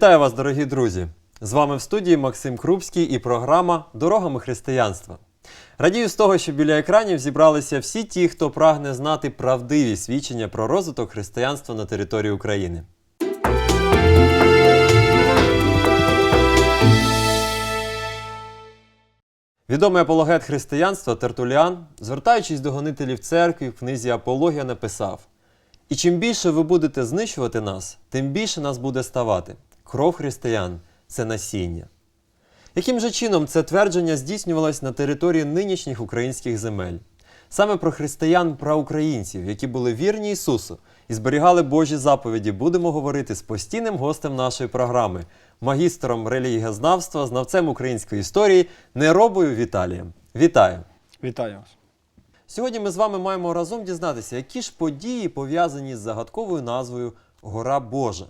Вітаю вас, дорогі друзі! З вами в студії Максим Крупський і програма Дорогами християнства. Радію з того, що біля екранів зібралися всі ті, хто прагне знати правдиві свідчення про розвиток християнства на території України. Відомий апологет християнства Тертуліан, звертаючись до гонителів церкви в книзі Апологія, написав: І чим більше ви будете знищувати нас, тим більше нас буде ставати. Кров християн це насіння. Яким же чином це твердження здійснювалось на території нинішніх українських земель? Саме про християн проукраїнців, які були вірні Ісусу і зберігали Божі заповіді, будемо говорити з постійним гостем нашої програми, магістром релігієзнавства, знавцем української історії Неробою Віталієм. Вітаю! Вітаю вас. Сьогодні ми з вами маємо разом дізнатися, які ж події пов'язані з загадковою назвою Гора Божа.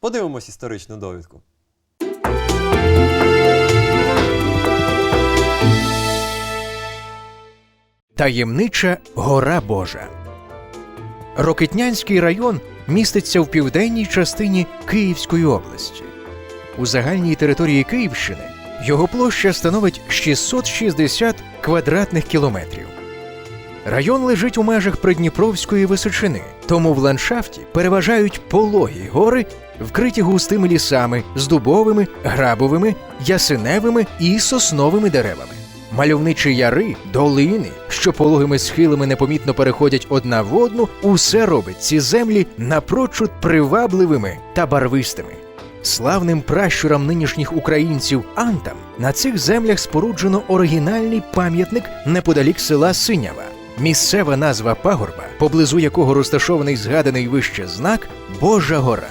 Подивимось історичну довідку. Таємнича гора Божа. Рокитнянський район міститься в південній частині Київської області. У загальній території Київщини його площа становить 660 квадратних кілометрів. Район лежить у межах Придніпровської височини, тому в ландшафті переважають пологі гори, вкриті густими лісами з дубовими, грабовими, ясеневими і сосновими деревами. Мальовничі яри, долини, що пологими схилами непомітно переходять одна в одну, усе робить ці землі напрочуд привабливими та барвистими. Славним пращурам нинішніх українців Антам на цих землях споруджено оригінальний пам'ятник неподалік села Синява. Місцева назва пагорба, поблизу якого розташований згаданий вище знак Божа гора.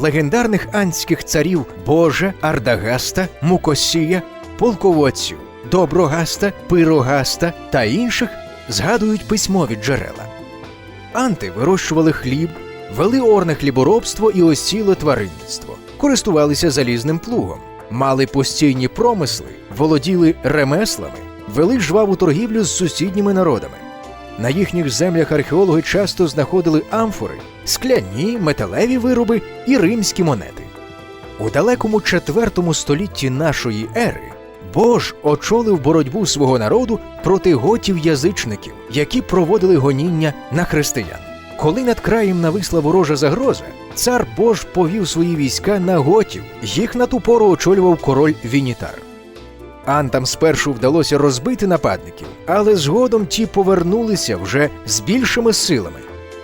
Легендарних антських царів Божа, Ардагаста, Мукосія, полководців Доброгаста, Пирогаста та інших згадують письмові джерела. Анти вирощували хліб, вели орне хліборобство і осіле тваринництво, користувалися залізним плугом, мали постійні промисли, володіли ремеслами, вели жваву торгівлю з сусідніми народами. На їхніх землях археологи часто знаходили амфори, скляні, металеві вироби і римські монети. У далекому IV столітті нашої ери Бож очолив боротьбу свого народу проти готів-язичників, які проводили гоніння на християн. Коли над краєм нависла ворожа загроза, цар Бож повів свої війська на готів. Їх на ту пору очолював король Вінітар. Антам спершу вдалося розбити нападників, але згодом ті повернулися вже з більшими силами.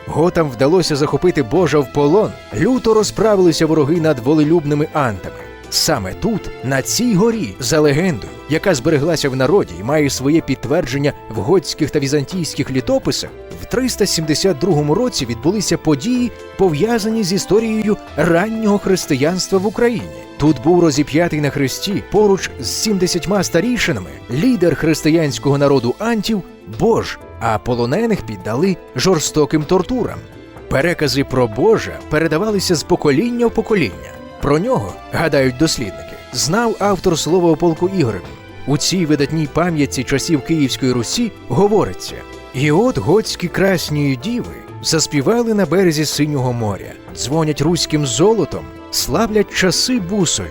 Готам вдалося захопити Божа в полон, люто розправилися вороги над волелюбними антами. Саме тут, на цій горі, за легендою, яка збереглася в народі і має своє підтвердження в готських та візантійських літописах, в 372 році відбулися події, пов'язані з історією раннього християнства в Україні. Тут був розіп'ятий на хресті поруч з 70 старійшинами лідер християнського народу Антів Бож, а полонених піддали жорстоким тортурам. Перекази про Божа передавалися з покоління в покоління. Про нього, гадають дослідники, знав автор слова о полку Ігореві. У цій видатній пам'ятці часів Київської Русі говориться: і от готські красні діви заспівали на березі синього моря, дзвонять руським золотом, славлять часи бусові.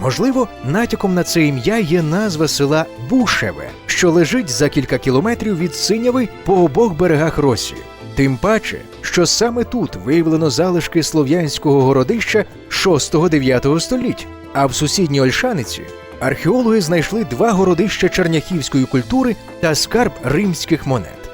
Можливо, натяком на це ім'я є назва села Бушеве, що лежить за кілька кілометрів від Синяви по обох берегах Росії. Тим паче, що саме тут виявлено залишки слов'янського городища 6-9 століть, а в сусідній Ольшаниці археологи знайшли два городища черняхівської культури та скарб римських монет.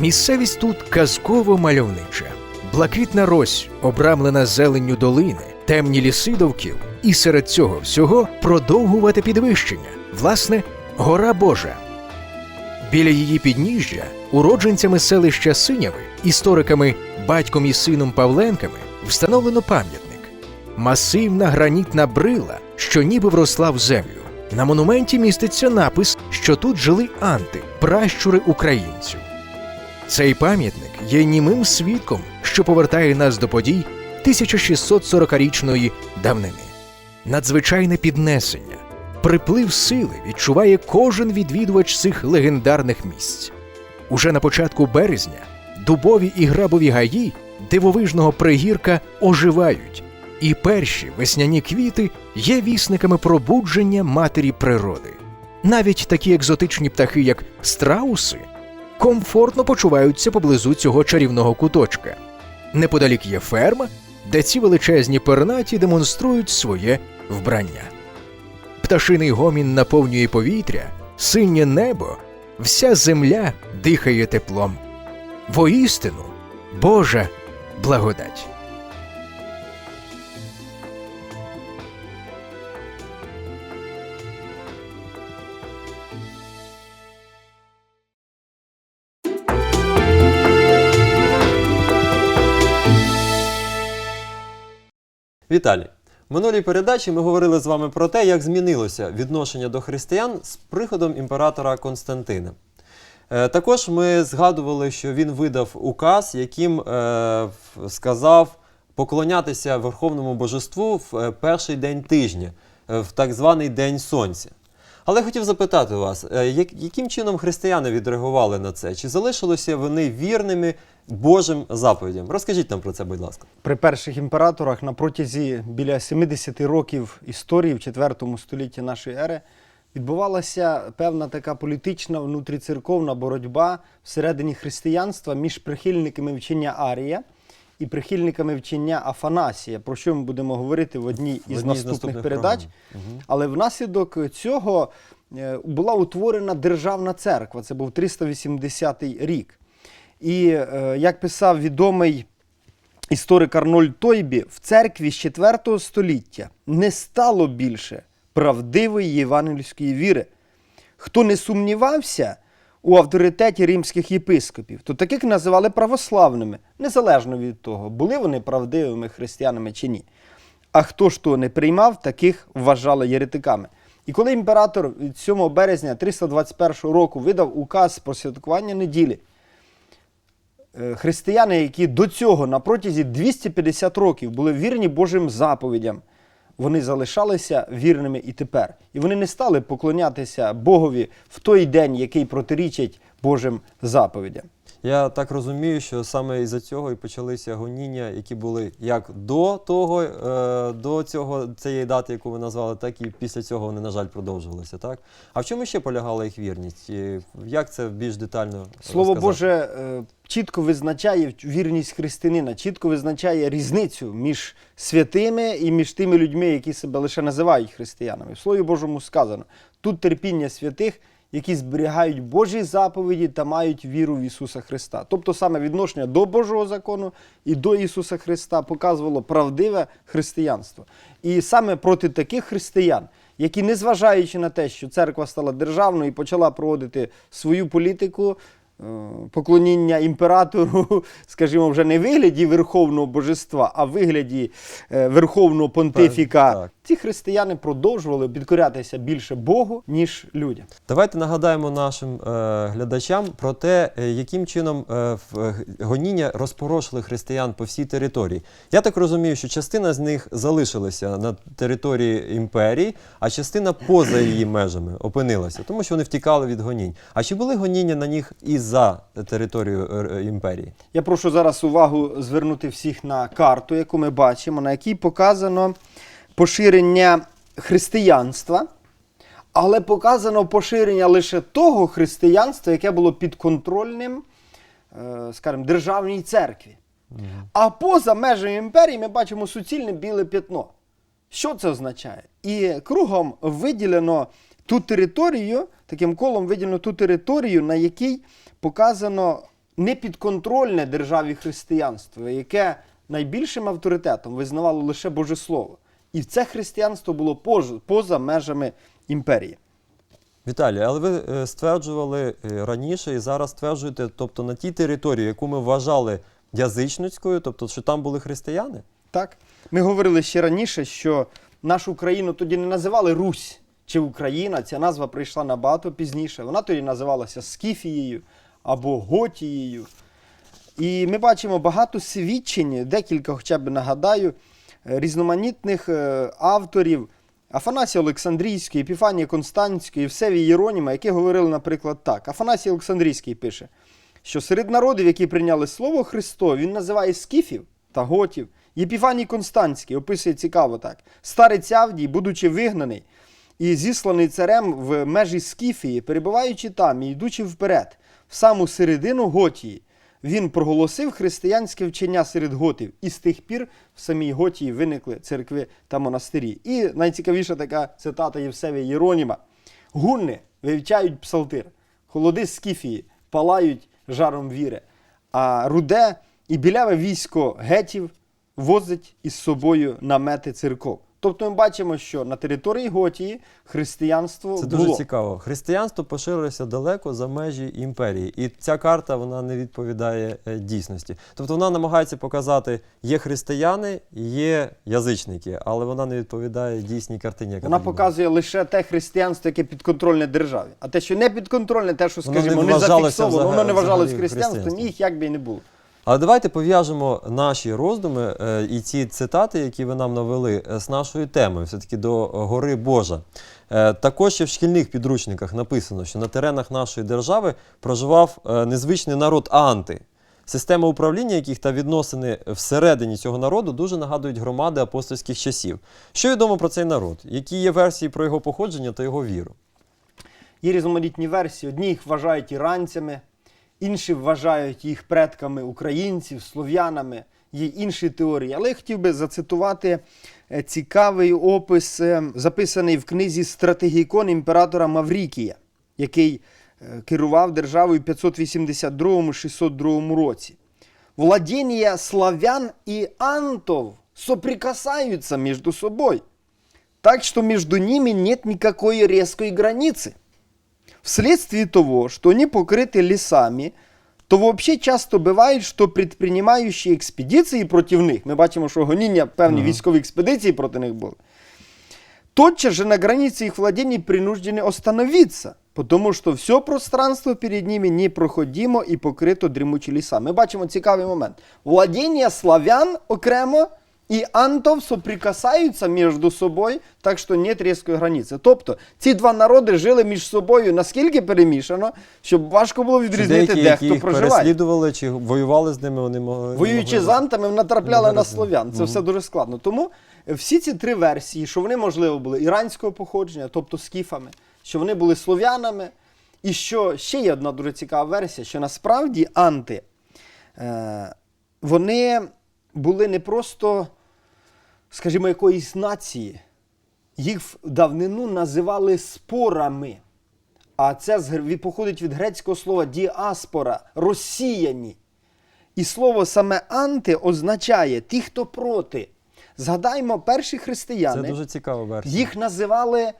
Місцевість тут казково мальовнича. Блакитна рось, обрамлена зеленню долини, темні ліси довкіл, і серед цього всього продовгувати підвищення, власне, гора Божа. Біля її підніжжя уродженцями селища Синяви, істориками батьком і сином Павленками, встановлено пам'ятник масивна гранітна брила, що ніби вросла в землю. На монументі міститься напис, що тут жили анти, пращури українців. Цей пам'ятник є німим свідком, що повертає нас до подій 1640-річної давнини. Надзвичайне піднесення, приплив сили відчуває кожен відвідувач цих легендарних місць. Уже на початку березня дубові і грабові гаї дивовижного пригірка оживають. І перші весняні квіти є вісниками пробудження матері природи. Навіть такі екзотичні птахи, як страуси, комфортно почуваються поблизу цього чарівного куточка. Неподалік є ферма, де ці величезні пернаті демонструють своє вбрання. Пташиний гомін наповнює повітря, синє небо, вся земля дихає теплом. Воістину, Божа благодать. Віталій, в минулій передачі ми говорили з вами про те, як змінилося відношення до християн з приходом імператора Константина. Е, Також ми згадували, що він видав указ, яким е, сказав поклонятися Верховному Божеству в е, перший день тижня, в так званий День Сонця. Але хотів запитати вас, е, як- яким чином християни відреагували на це? Чи залишилися вони вірними Божим заповідям? Розкажіть нам про це, будь ласка. При перших імператорах на протязі біля 70 років історії в 4 столітті нашої ери відбувалася певна така політична внутріцерковна боротьба всередині християнства між прихильниками вчення Арія і прихильниками вчення Афанасія, про що ми будемо говорити в одній із одній наступних, наступних передач. Мгм. Але внаслідок цього е, була утворена державна церква. Це був 380 рік. І е, як писав відомий історик Арнольд Тойбі, в церкві з 4 століття не стало більше правдивої євангельської віри. Хто не сумнівався у авторитеті римських єпископів, то таких називали православними, незалежно від того, були вони правдивими християнами чи ні. А хто ж то не приймав, таких вважали єретиками. І коли імператор від 7 березня 321 року видав указ про святкування неділі, е, християни, які до цього на протязі 250 років були вірні Божим заповідям, вони залишалися вірними і тепер. І вони не стали поклонятися Богові в той день, який протирічить Божим заповідям. Я так розумію, що саме із-за цього і почалися гоніння, які були як до того, е, до цього цієї дати, яку ви назвали, так і після цього вони, на жаль, продовжувалися. Так? А в чому ще полягала їх вірність? І як це більш детально? Слово розказати? Боже е, чітко визначає вірність християнина, чітко визначає різницю між святими і між тими людьми, які себе лише називають християнами. В Слові Божому сказано: тут терпіння святих, які зберігають Божі заповіді та мають віру в Ісуса Христа. Тобто саме відношення до Божого закону і до Ісуса Христа показувало правдиве християнство. І саме проти таких християн, які, незважаючи на те, що церква стала державною і почала проводити свою політику, е, поклоніння імператору, скажімо, вже не в вигляді верховного божества, а в вигляді е, верховного понтифіка. Ці християни продовжували підкорятися більше Богу, ніж людям. Давайте нагадаємо нашим е, глядачам про те, е, яким чином е, в- е, гоніння розпорошили християн по всій території. Я так розумію, що частина з них залишилася на території імперії, а частина поза її межами опинилася, тому що вони втікали від гонінь. А чи були гоніння на них і за територію е, імперії? Я прошу зараз увагу звернути всіх на карту, яку ми бачимо, на якій показано поширення християнства, але показано поширення лише того християнства, яке було підконтрольним, е, скажімо, державній церкві. А поза межами імперії ми бачимо суцільне біле п'ятно. Що це означає? І кругом виділено ту територію, таким колом виділено ту територію, на якій показано непідконтрольне державі християнство, яке найбільшим авторитетом визнавало лише Боже Слово. І це християнство було поза межами імперії. Віталій, але ви е, стверджували е, раніше і зараз стверджуєте, тобто на тій території, яку ми вважали язичницькою, тобто що там були християни? Так? Ми говорили ще раніше, що нашу країну тоді не називали Русь чи Україна. Ця назва прийшла набагато пізніше. Вона тоді називалася Скіфією або Готією. І ми бачимо багато свідчень, декілька, хоча б нагадаю, різноманітних е, авторів. Афанасія Олександрійський, Епіфанія Констанський, Євсевій Єроніма, які говорили, наприклад, так. Афанасій Олександрійський пише, що серед народів, які прийняли Слово Христове, він називає скіфів та готів, Єпіфаній Константський описує цікаво так: старець Авдій, будучи вигнаний і зісланий царем в межі Скіфії, перебуваючи там і йдучи вперед, в саму середину Готії, він проголосив християнське вчення серед готів, і з тих пір в самій Готії виникли церкви та монастирі. І найцікавіша така цитата Євсевія Єроніма: Гунни вивчають псалтир, холоди Скіфії палають жаром віри, а руде і біляве військо гетів возить із собою намети церков. Тобто ми бачимо, що на території Готії християнство Це було. дуже цікаво. Християнство поширилося далеко за межі імперії, і ця карта вона не відповідає е, дійсності. Тобто вона намагається показати, є християни, є язичники, але вона не відповідає дійсній картині. Яка Вона показує лише те християнство, яке підконтрольне державі. А те, що не підконтрольне, те, що, Воно не не, зафіксовано, воно не вважалось християнством. їх як би і не було. Але давайте пов'яжемо наші роздуми е, і ці цитати, які ви нам навели, е, з нашою темою, все-таки до гори Божа. Е, Також ще в шкільних підручниках написано, що на теренах нашої держави проживав незвичний народ Анти. Система управління яких та відносини всередині цього народу дуже нагадують громади апостольських часів. Що відомо про цей народ? Які є версії про його походження та його віру? Є різноманітні версії. Одні їх вважають іранцями, інші вважають їх предками українців, слов'янами. Є інші теорії. Але я хотів би зацитувати е, цікавий опис, е, записаний в книзі Стратегікон імператора Маврікія, який е, керував державою в 582-602 році. Владіння славян і антов соприкасаются между собой, так что между ними нет никакой резкой границы. Вследствие того, что они покрыты лесами, то вообще часто бывает, что предпринимающие експедиції проти них, ми бачимо, що гоніння певні військові експедиції проти них були, тотчас же на границе их владений принуждены остановиться, потому что все пространство перед ними непроходимо і покрито дремучі ліса. Ми бачимо цікавий момент. Владіння славян окремо і антов соприкасаються між собою, так що нет різкої границі. Тобто ці два народи жили між собою наскільки перемішано, щоб важко було відрізнити, деякі, де які хто їх проживає. переслідували чи воювали з ними, вони могли. Воюючи могли з антами, натрапляли на слов'ян. Це все дуже складно. Тому е, всі ці три версії, що вони, можливо, були іранського походження, тобто скіфами, що вони були слов'янами, і що ще є одна дуже цікава версія, що насправді анти е, вони були не просто, скажімо, якоїсь нації, їх в давнину називали спорами. А це походить від грецького слова діаспора, розсіяні. І слово саме анти означає ті, хто проти. Згадаймо, перші Це християни дуже цікава версія. їх називали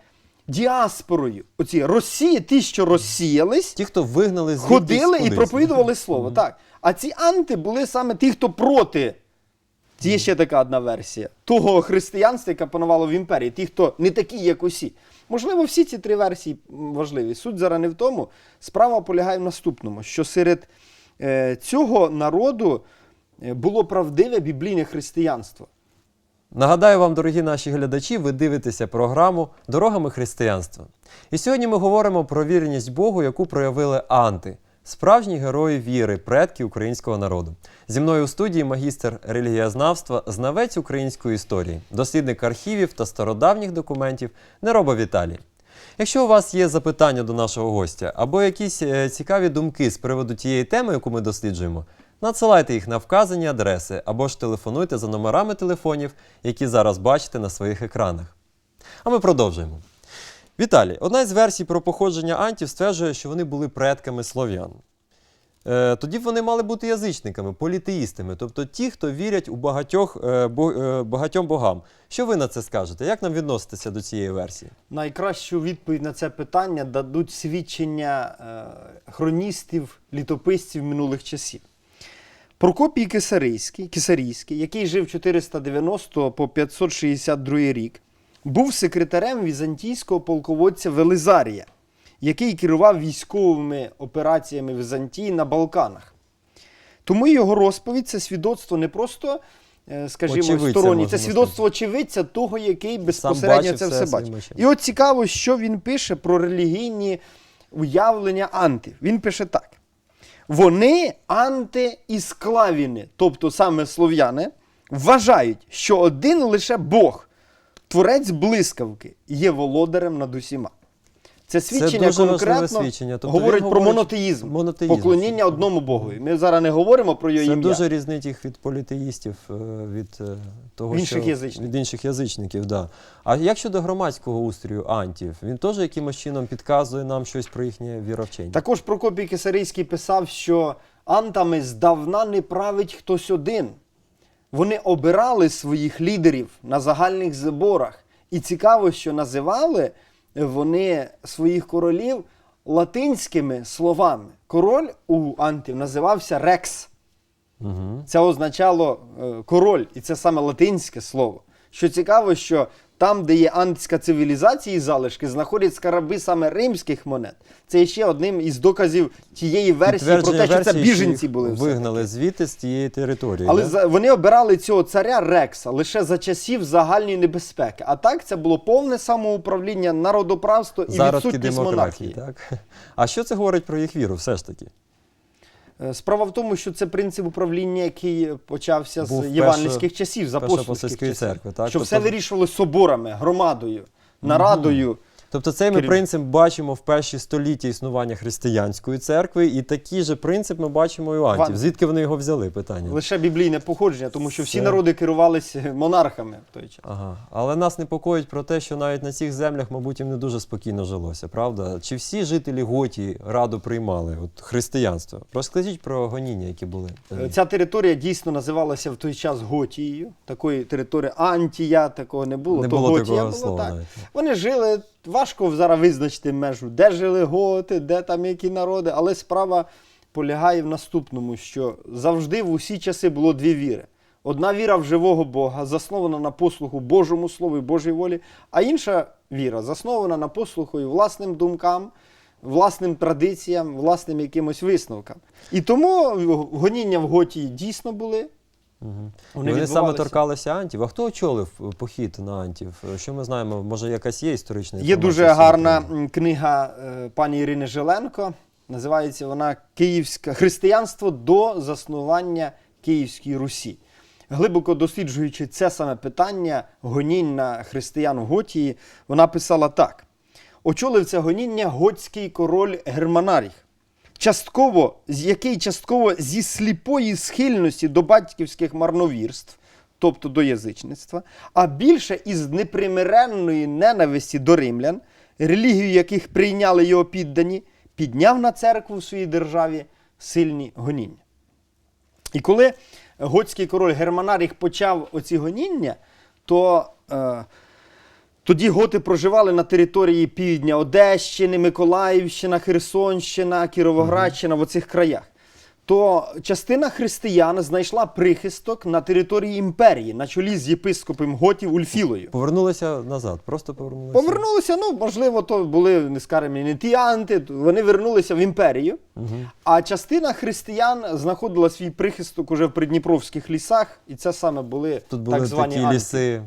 діаспорою. Оці Росії, ті, що розсіялись, Ті, хто вигнали звідти ходили і проповідували слово. Так. А ці анти були саме ті, хто проти. Є ще така одна версія того християнства, яке панувало в імперії, ті, хто не такі, як усі. Можливо, всі ці три версії важливі. Суть зараз не в тому. Справа полягає в наступному: що серед е, цього народу е, було правдиве біблійне християнство. Нагадаю вам, дорогі наші глядачі, ви дивитеся програму Дорогами християнства. І сьогодні ми говоримо про вірність Богу, яку проявили анти, справжні герої віри, предки українського народу. Зі мною у студії магістр релігієзнавства, знавець української історії, дослідник архівів та стародавніх документів Нероба Віталій. Якщо у вас є запитання до нашого гостя або якісь е, цікаві думки з приводу тієї теми, яку ми досліджуємо, надсилайте їх на вказані адреси або ж телефонуйте за номерами телефонів, які зараз бачите на своїх екранах. А ми продовжуємо. Віталій, одна із версій про походження антів стверджує, що вони були предками слов'ян. Е, тоді вони мали бути язичниками, політеїстами, тобто ті, хто вірять у багатьох, е, е, багатьом богам. Що ви на це скажете? Як нам відноситися до цієї версії? Найкращу відповідь на це питання дадуть свідчення хроністів, літописців минулих часів. Прокопій Кисарійський, Кисарійський, який жив 490 по 562 рік, був секретарем візантійського полководця Велизарія, який керував військовими операціями Візантії на Балканах. Тому його розповідь це свідоцтво не просто, е, скажімо, Очевидця, сторонні, це свідоцтво очевидця того, який безпосередньо це все бачив. І от цікаво, що він пише про релігійні уявлення антів. Він пише так: вони анти і склавіни, тобто саме слов'яни, вважають, що один лише Бог, творець блискавки, є володарем над усіма. Це свідчення дуже важливе конкретно свідчення. Тобто говорить він про говорить монотеїзм, монотеїзм. поклоніння одному Богові. Ми зараз не говоримо про його Це ім'я. дуже різнить їх від політеїстів, е, від е, того, Інших що язичників. від інших язичників. Да. А як щодо громадського устрою антів, він теж якимось чином підказує нам щось про їхнє віровчення. Також Прокопій Кисарийський писав, що антами здавна не править хтось один. Вони обирали своїх лідерів на загальних зборах. І цікаво, що називали вони своїх королів латинськими словами. Король у антів називався Рекс. Угу. Це означало е, король, і це саме латинське слово. Що цікаво, що там, де є антська цивілізація і залишки, знаходять скарби саме римських монет. Це ще одним із доказів тієї версії про те, що це біженці були. Вигнали звідти з тієї території. Але да? вони обирали цього царя Рекса лише за часів загальної небезпеки. А так це було повне самоуправління, народоправство і Зародки відсутність монархії. Так? А що це говорить про їх віру, все ж таки? Е, Справа в тому, що це принцип управління, який почався Був з євангельських часів, з апостольських часів. церкви, так? Що Тобто- все вирішувалось соборами, громадою, нарадою. Тобто цей ми принцип бачимо в перші століття існування християнської церкви, і такий же принцип ми бачимо і у антів. Ван- Звідки вони його взяли? Питання. Лише біблійне походження, тому що всі Все. народи керувалися монархами в той час. Ага. Але нас непокоїть про те, що навіть на цих землях, мабуть, їм не дуже спокійно жилося, правда? Чи всі жителі Готії раду приймали от, християнство? Розкажіть про гоніння, які були. Е, Ця територія дійсно називалася в той час Готією. Такої території Антія такого не було. Не то було Готія такого було слова так. навіть. Вони жили, важко зараз визначити межу, де жили готи, де там які народи, але справа полягає в наступному, що завжди в усі часи було дві віри. Одна віра в живого Бога, заснована на послуху Божому Слову і Божій волі, а інша віра заснована на послуху і власним думкам, власним традиціям, власним якимось висновкам. І тому гоніння в Готії дійсно були. Мгм. Вони Вони, саме торкалися антів. А хто очолив е, похід на антів? Е, Що ми знаємо? Може, якась є історична Є дуже інформація з цього гарна книга е, пані Ірини Жиленко. Називається вона Київське християнство до заснування Київської Русі. Глибоко досліджуючи це саме питання гонінь на християн в Готії, вона писала так: очолив це гоніння готський король Германаріх, частково, який частково зі сліпої схильності до батьківських марновірств, тобто до язичництва, а більше із непримиренної ненависті до римлян, релігію яких прийняли його піддані, підняв на церкву в своїй державі сильні гоніння. І коли готський король Германаріх почав оці гоніння, то е, тоді готи проживали на території півдня Одещини, Миколаївщина, Херсонщина, Кіровоградщина в оцих краях. То частина християн знайшла прихисток на території імперії на чолі з єпископом готів Ульфілою. Повернулися назад, просто повернулися. Повернулися, ну можливо, то були не скажімо, не ті анти, вони вернулися в імперію. Мгм. А частина християн знаходила свій прихисток уже в придніпровських лісах, і це саме були Тут були так звані такі анти. ліси,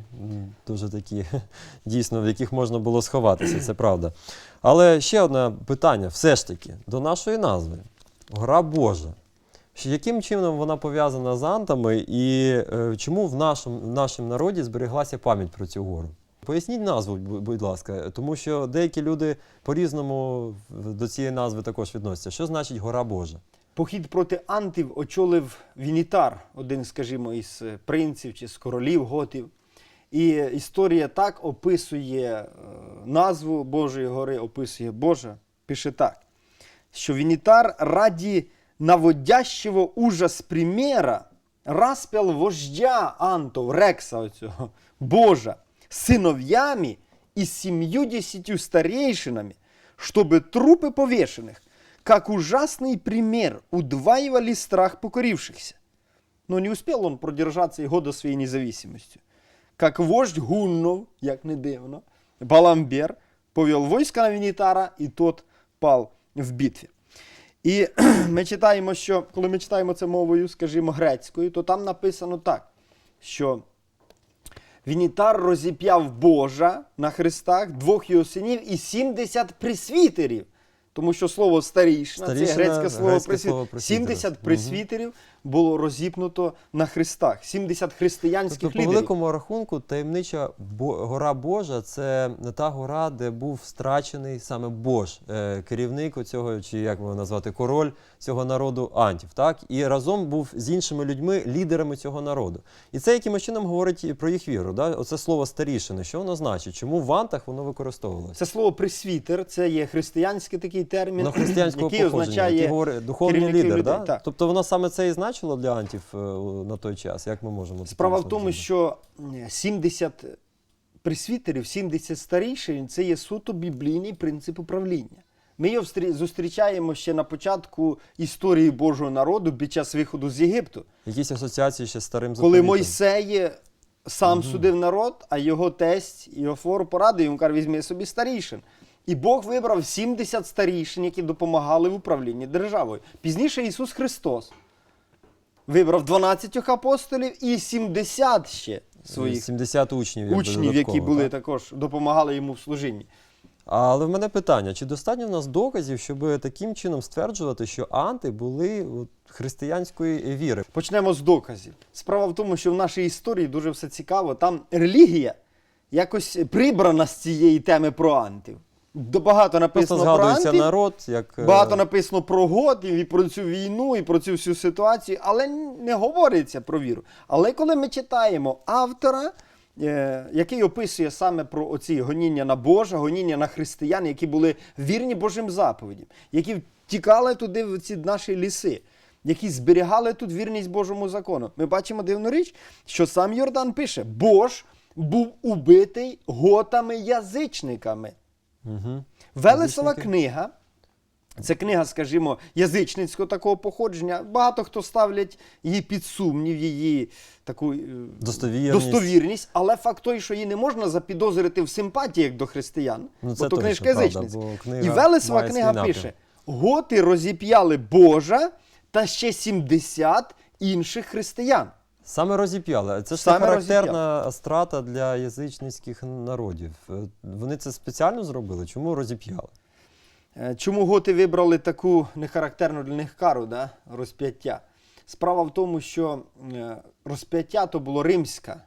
дуже такі, дійсно, в яких можна було сховатися, це правда. Але ще одне питання, все ж таки, до нашої назви. Гора Божа. Яким чином вона пов'язана з антами і е, чому в нашому, в нашому народі збереглася пам'ять про цю гору? Поясніть назву, будь ласка, тому що деякі люди по-різному до цієї назви також відносяться. Що значить гора Божа? Похід проти антів очолив Вінітар, один, скажімо, із е, принців чи з королів готів. І історія так описує е, назву Божої гори, описує Божа, пише так, що Вінітар раді наводящего ужас примера распял вождя антов, Рекса оцього, Божа, сыновьями и семьюдесятью старейшинами, чтобы трупы повешенных, как ужасный пример, удваивали страх покорившихся. Но не успел он продержаться и года своей независимостью. Как вождь гуннов, як не дивно, Баламбер повел войско на Вінітара, і тот пал в битві. І ми читаємо, що коли ми читаємо це мовою, скажімо, грецькою, то там написано так, що Вінітар розіп'яв Божа на хрестах, двох його синів і 70 присвітерів. Тому що слово старішина, це грецьке слово грецьке присвітер. слово присвітерів. 70 присвітерів було розіпнуто на хрестах. 70 християнських Тобто, по великому рахунку, таємнича гора Божа це не та гора, де був страчений саме Бож, е, керівник оцього, чи як його назвати, король цього народу Антів. Так? І разом був з іншими людьми лідерами цього народу. І це якимось чином говорить про їх віру. Да? Оце слово старішини. Що воно значить? Чому в антах воно використовувалося? Це слово пресвітер, це є християнський такий термін, який означає який говорить духовний лідер. людей. Да? Так. Тобто воно саме це і значило для антів е, на той час. Як ми можемо Справа в тому, що м, 70 пресвітерів, 70 старішин це є суто біблійний принцип управління. Ми його зустрічаємо ще на початку історії Божого народу під час виходу з Єгипту, якісь асоціації ще з старим коли. Мойсей сам судив народ, а його тесть Іофор порадив йому каже, візьми собі старішин. І Бог вибрав 70 старішин, які допомагали в управлінні державою. Пізніше Ісус Христос вибрав 12 апостолів і 70 ще своїх 70 учнів, учнів, які були так? також допомагали йому в служінні. Але в мене питання: чи достатньо в нас доказів, щоб таким чином стверджувати, що анти були от, християнської віри? Почнемо з доказів. Справа в тому, що в нашій історії дуже все цікаво. Там релігія якось прибрана з цієї теми про антів. До- Багато написано про антів, народ, як е, багато написано про готів і про цю війну, і про цю всю ситуацію, але не говориться про віру. Але коли ми читаємо автора, е, який описує саме про оці гоніння на Божа, гоніння на християн, які були вірні Божим заповідям, які втікали туди в ці наші ліси. Які зберігали тут вірність Божому закону. Ми бачимо дивну річ, що сам Йордан пише: Бож був убитий готами-язичниками. Угу. Велесова книга. Це книга, скажімо, язичницького такого походження. Багато хто ставлять її під сумнів, її таку е, Достовірність. достовірність, але факт той, що її не можна запідозрити в симпатіях до християн, Ну, бо то книжка язичницька. І Велесова книга пише: Готи розіп'яли Божа та ще 70 інших християн. Саме розіп'яли. Це ж Саме характерна страта для язичницьких народів. Е, Вони це спеціально зробили? Чому розіп'яли? Е, Чому готи вибрали таку нехарактерну для них кару, да? розп'яття? Справа в тому, що е, розп'яття то було римська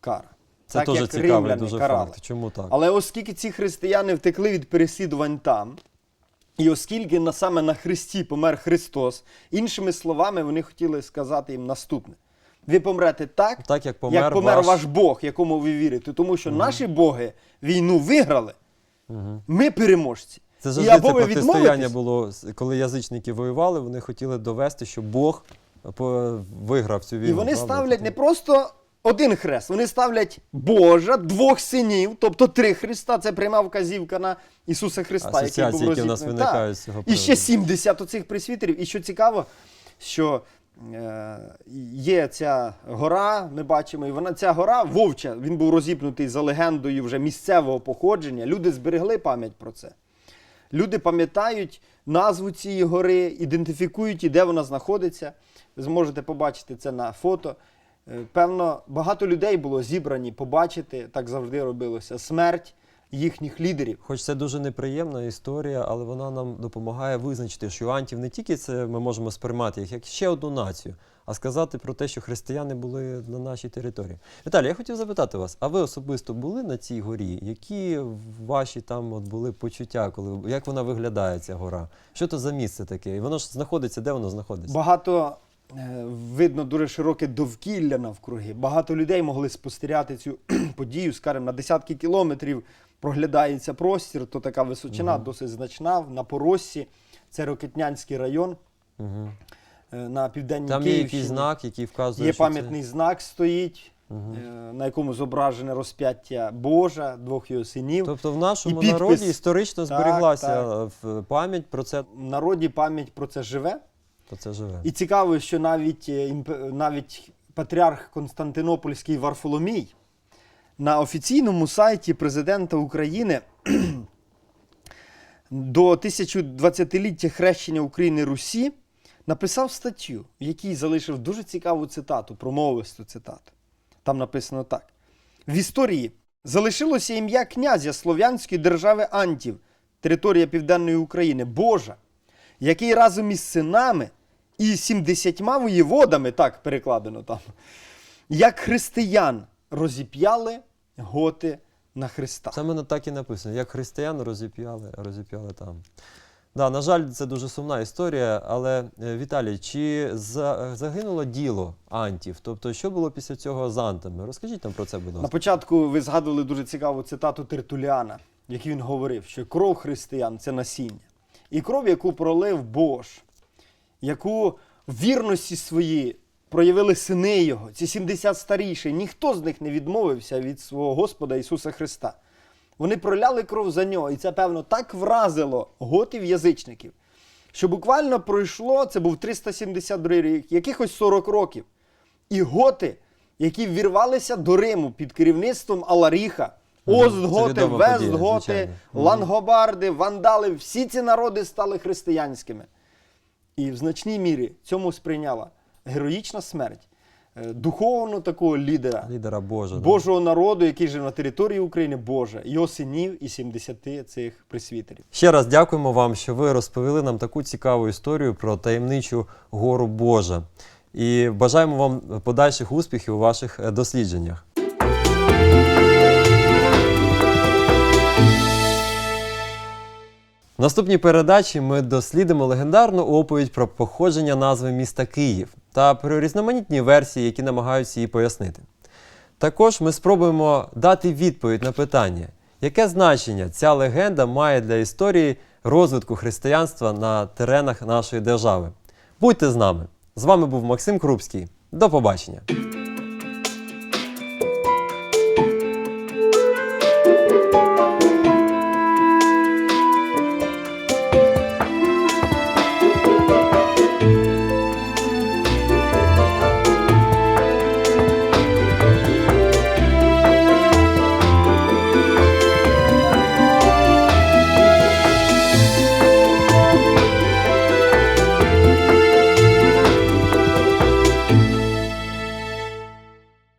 кара. Це Так, теж цікавий дуже карали. факт. Чому так? Але оскільки ці християни втекли від переслідувань там, і оскільки саме на Христі помер Христос, іншими словами, вони хотіли сказати їм наступне: ви помрете так, Так як помер, як помер ваш... ваш Бог, якому ви вірите, тому що наші боги війну виграли, ми переможці. Це завжди це протистояння було, коли язичники воювали, вони хотіли довести, що Бог виграв цю війну. І вони правда? ставлять не просто один хрест, вони ставлять Божа, двох синів, тобто три Христа. Це пряма вказівка на Ісуса Христа, який був які в нас виникають з цього І ще 70 оцих присвітерів. І що цікаво, що е, є ця гора, ми бачимо, і вона ця гора вовча, він був розіпнутий за легендою вже місцевого походження. Люди зберегли пам'ять про це. Люди пам'ятають назву цієї гори, ідентифікують і де вона знаходиться. Ви зможете побачити це на фото. Е, Певно, багато людей було зібрані побачити, так завжди робилося, смерть їхніх лідерів. Хоч це дуже неприємна історія, але вона нам допомагає визначити, що антів не тільки це ми можемо сприймати їх як ще одну націю, а сказати про те, що християни були на нашій території. Віталій, я хотів запитати вас, а ви особисто були на цій горі? Які ваші там от були почуття, коли як вона виглядає, ця гора? Що то за місце таке? І воно ж знаходиться, де воно знаходиться? Багато е, видно дуже широке довкілля навкруги. Багато людей могли спостерігати цю подію, скажімо, на десятки кілометрів проглядається простір, то така височина досить значна на Пороссі. Це Рокетнянський район Угу. на південній Там є якийсь знак, який вказує, Є що пам'ятний знак стоїть, е, на якому зображене розп'яття Божа, двох його синів. Тобто в нашому підпис. народі історично Так, зберіглася так. пам'ять про це, В народі пам'ять про це живе. то це живе. І цікаво, що навіть, е, навіть патріарх Константинопольський Варфоломій на офіційному сайті президента України до 1020-ліття хрещення України Русі написав статтю, в якій залишив дуже цікаву цитату, промовисту цитату. Там написано так: в історії залишилося ім'я князя Слов'янської держави Антів, територія Південної України, Божа, який разом із синами і 70 воєводами, так перекладено там, як християн розіп'яли готи на Христа. Саме так і написано. Як християн розіп'яли, розіп'яли там. Да, на жаль, це дуже сумна історія, але е, Віталій, чи загинуло діло антів? Тобто, що було після цього з антами? Розкажіть нам про це, будь ласка. На початку ви згадували дуже цікаву цитату Тертуліана, як він говорив, що кров християн це насіння. І кров, яку пролив Бож, яку в вірності свої проявили сини його, ці 70 старіші, ніхто з них не відмовився від свого Господа Ісуса Христа. Вони проляли кров за нього, і це, певно, так вразило готів язичників, що буквально пройшло, це був 372 рік, якихось 40 років. І готи, які ввірвалися до Риму під керівництвом Аларіха. Остготи, Вестготи, Лангобарди, Вандали, всі ці народи стали християнськими. І в значній мірі цьому сприйняла героїчна смерть е, духовного такого лідера, Лідера Божа. да. Божого народу, який жив на території України, Боже, його синів і 70 цих присвітерів. Ще раз дякуємо вам, що ви розповіли нам таку цікаву історію про таємничу гору Божа. І бажаємо вам подальших успіхів у ваших е, дослідженнях. В наступній передачі ми дослідимо легендарну оповідь про походження назви міста Київ та про різноманітні версії, які намагаються її пояснити. Також ми спробуємо дати відповідь на питання, яке значення ця легенда має для історії розвитку християнства на теренах нашої держави. Будьте з нами! З вами був Максим Крупський. До побачення!